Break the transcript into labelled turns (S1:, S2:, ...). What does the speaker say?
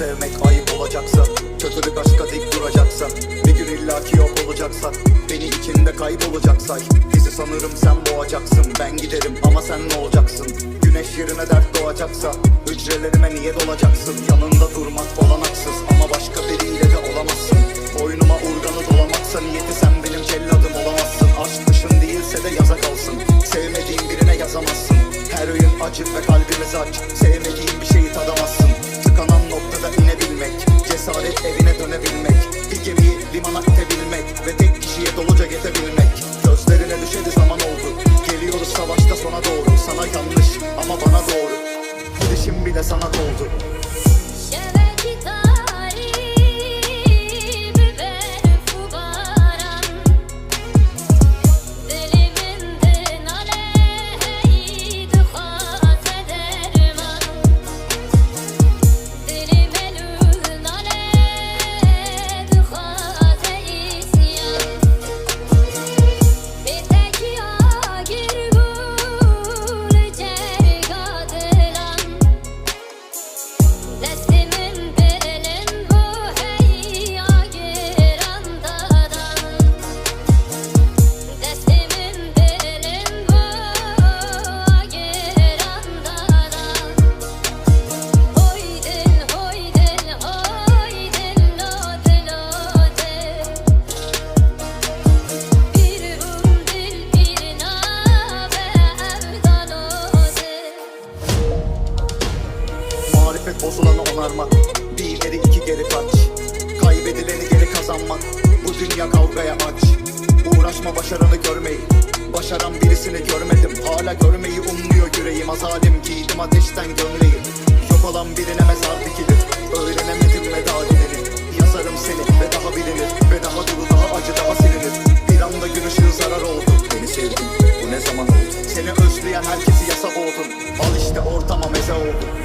S1: sevmek ayıp olacaksa Kötülük aşka dik duracaksa Bir gün illaki yok olacaksak Beni içinde kaybolacak say Bizi sanırım sen boğacaksın Ben giderim ama sen ne olacaksın? Güneş yerine dert doğacaksa Hücrelerime niye dolacaksın? Yanında durmak olanaksız Ama başka biriyle de olamazsın. Boynuma urganı dolamaksa Niyeti sen benim celladım olamazsın. Aşk dışın değilse de yaza kalsın. Sevmediğin birine yazamazsın. Her öğün acı ve kalbimiz aç. Sevmediğin itebilmek Ve tek kişiye doluca yetebilmek Gözlerine düşedi zaman oldu. Geliyoruz savaşta sona doğru. Sana yanlış ama bana doğru. Gidişim bile sana doldu hedef bozulanı onarmak Bir iki geri kaç. Kaybedileni geri kazanmak. Bu dünya kavgaya aç. Uğraşma başaranı görmeyi. Başaran birisini görmedim. Hala görmeyi umluyor yüreğim. Azalim giydim ateşten gömleği. Yok olan birine mezar dikilir. Öğrenemedim medalini Yazarım seni ve daha bilinir. Ve daha duru daha acı daha silinir Bir anda gün zarar oldu. Beni sevdin. Bu ne zaman oldu? Seni özleyen herkesi yasa boğdun Al işte ortama meze oldu